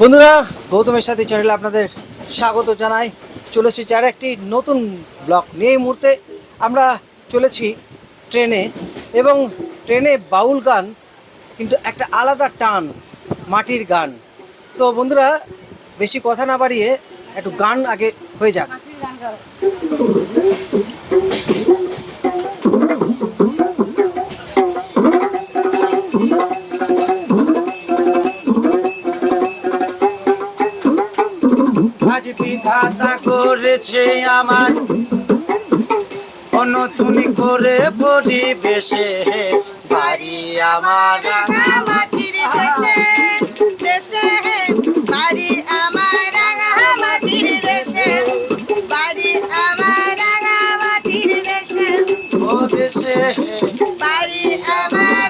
বন্ধুরা গৌতমের সাথে চ্যানেলে আপনাদের স্বাগত জানাই। চলে এসেছি আর একটি নতুন ব্লক নিয়ে এই মুহূর্তে আমরা চলেছি ট্রেনে এবং ট্রেনে বাউল গান, কিন্তু একটা আলাদা টান, মাটির গান। তো বন্ধুরা, বেশি কথা না বাড়িয়ে একটু গান আগে হয়ে যাক। করেছে আমার। নতুন করে পরিবেশে বাড়ি আমার রাঙামাটির দেশে দেশে বাড়ি আমার দেশে বাড়ি আমার রাঙামাটির দেশে। ও দেশে। বাড়ি আমার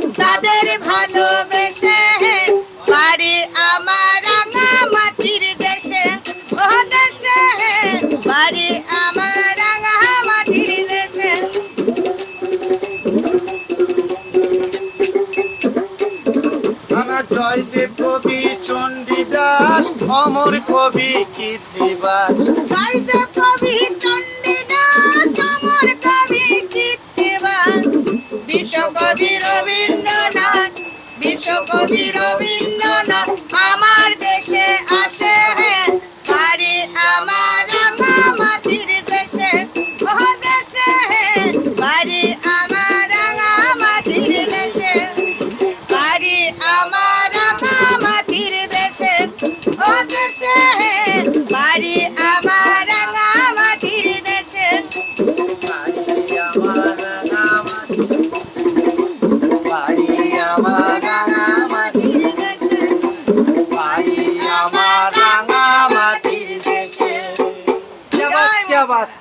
অমর কবি কীর্তিবাস গাইতে কবি চণ্ডীদাস, অমর কবি কীর্তিবান বিশ্বকবি রবীন্দ্রনাথ বিশ্বকবি রবীন্দ্রনাথ, আমার দেশে আসে বাড়ি আমার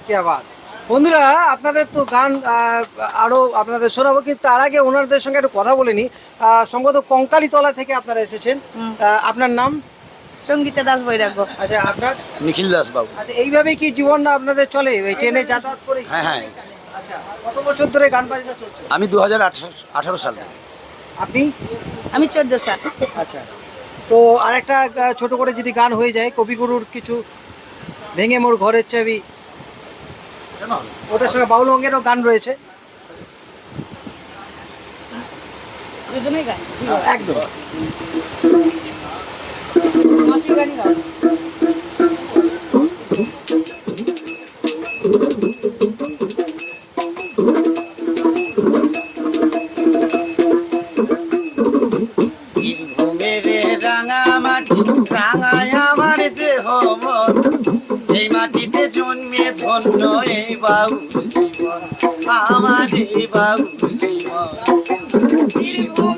কেবাদ বন্ধুরা আপনাদের তো গান আরও আপনাদের শোনাবো কিন্তু তার আগে ওনারদের সঙ্গে একটু কথা বলে নিই সম্ভবত কঙ্কালীতলা থেকে আপনারা এসেছেন। আপনার নাম? সঙ্গীতা দাস বৈরাগ্য। আচ্ছা আপনার? নিখিল দাস বাবু। আচ্ছা এইভাবে কি জীবন আপনাদের চলে? এই ট্রেনে যাতায়াত করে হ্যাঁ হ্যাঁ। আচ্ছা কত বছর ধরে গান বাজনা চলছে? আমি দু হাজার আঠারো সাল আপনি? আমি চোদ্দ সাল। আচ্ছা। তো আরেকটা ছোট করে যদি গান হয়ে যায় কবিগুরুর কিছু ভেঙে মোর ঘরের চাবি। ওটার সঙ্গে বাউল অঙ্গেরও গান রয়েছে। একদম। এই মাটিতে জন্মে ধন্য এই বাবু আমার এই বাবু জীবন।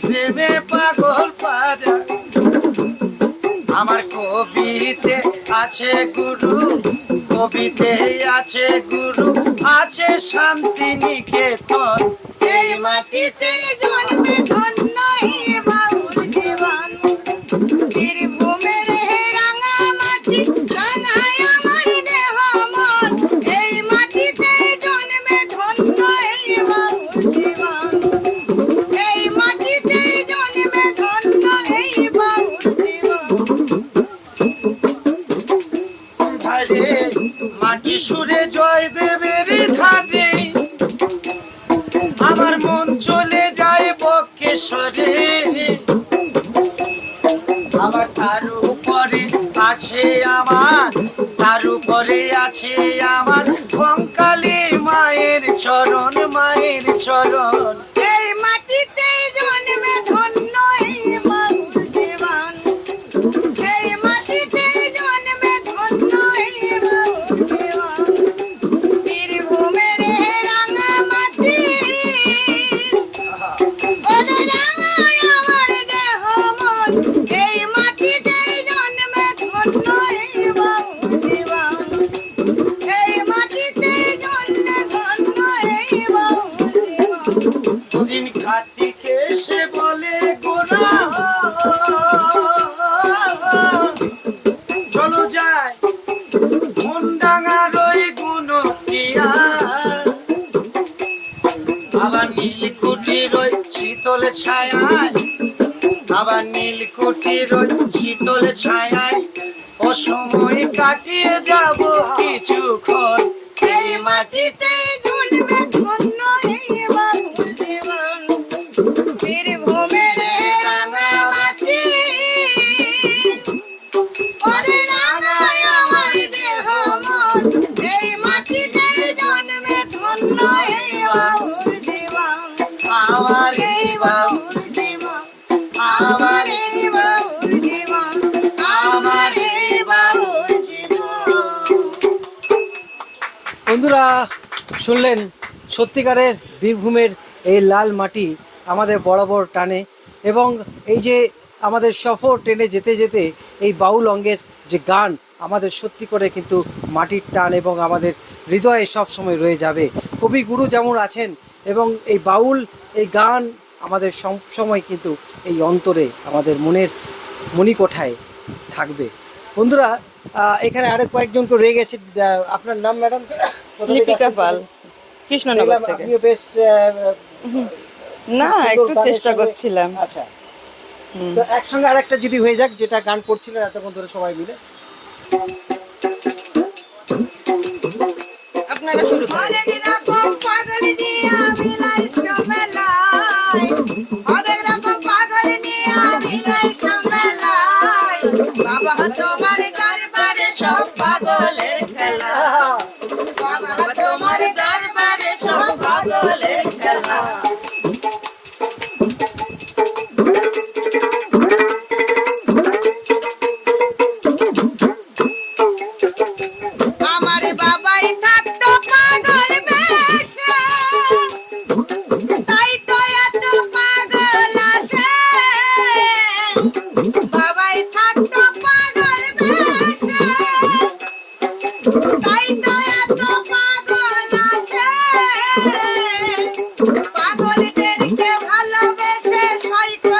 প্রেমে পাগল পারা আমার কবিতে আছে গুরু কবিতে আছে গুরু আছে শান্তি নিকেতন এই মাটিতে জন্মে ধন্য জীবন। বীরভূমের রাঙা মাটি, রাঙায় আমার চলে যায় বকেশ্বরে। আবার তার উপরে আছে আমার, তার উপরে আছে আমার। কঙ্কালী মায়ের চরণ মায়ের চরণ। আবার নীলকুটির ওই শীতল ছায়ায়। অসময় কাটিয়ে যাব কিছুক্ষণ এই মাটিতে শুনলেন সত্যিকারের বীরভূমের এই লাল মাটি আমাদের বরাবর টানে এবং এই যে আমাদের সফর ট্রেনে যেতে যেতে এই বাউল অঙ্গের যে গান আমাদের সত্যি করে কিন্তু মাটির টান এবং আমাদের হৃদয়ে সব সময় রয়ে যাবে। কবিগুরু যেমন আছেন এবং এই বাউল, এই গান আমাদের সব সময় কিন্তু এই অন্তরে আমাদের মনের মণিকোঠায় থাকবে। বন্ধুরা এখানে আরও কয়েকজন তো রয়ে গেছে। আপনার নাম ম্যাডাম? লিপিকা পাল। কৃষ্ণনগর থেকে। বেশ না একটু চেষ্টা করছিলাম। আচ্ছা। হুম। তো একসঙ্গে আরেকটা যদি হয়ে যাক যেটা গান করছিলেন এতক্ষণ ধরে সবাই মিলে। আপনারা শুরু করেন। পাগলদেরকে ভালোবেসে সৈকত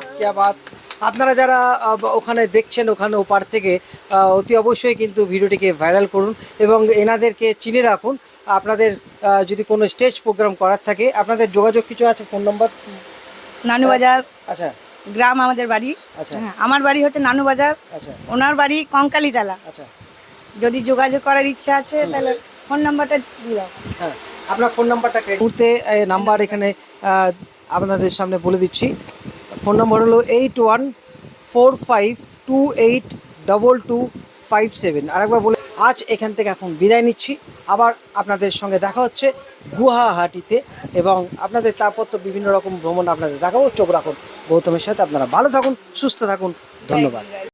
বাত ক্যা বাত আপনারা যারা ওখানে দেখছেন ওখানে ওপার থেকে অতি অবশ্যই কিন্তু ভিডিওটিকে ভাইরাল করুন এবং এনাদেরকে চিনে রাখুন। আপনাদের যদি কোনো স্টেজ প্রোগ্রাম করার থাকে আপনাদের যোগাযোগ কিছু আছে ফোন নম্বর? নানু বাজার। আচ্ছা। গ্রাম আমাদের বাড়ি। আচ্ছা। হ্যাঁ আমার বাড়ি হচ্ছে নানু বাজার। আচ্ছা। ওনার বাড়ি কঙ্কালীতলা। আচ্ছা। যদি যোগাযোগ করার ইচ্ছা আছে তাহলে ফোন নাম্বারটা দিয়ে হ্যাঁ আপনার ফোন নাম্বারটা মুহূর্তে নাম্বার এখানে আপনাদের সামনে বলে দিচ্ছি। ফোন নম্বর হলো eight one four five two eight double two five seven. আর একবার বলে, আজ এখান থেকে এখন বিদায় নিচ্ছি। আবার আপনাদের সঙ্গে দেখা হচ্ছে গুয়াহাটিতে এবং আপনাদের তারপর তো বিভিন্ন রকম ভ্রমণ আপনাদের দেখাবো। চোখ রাখুন। গৌতমের সাথে আপনারা ভালো থাকুন, সুস্থ থাকুন। ধন্যবাদ।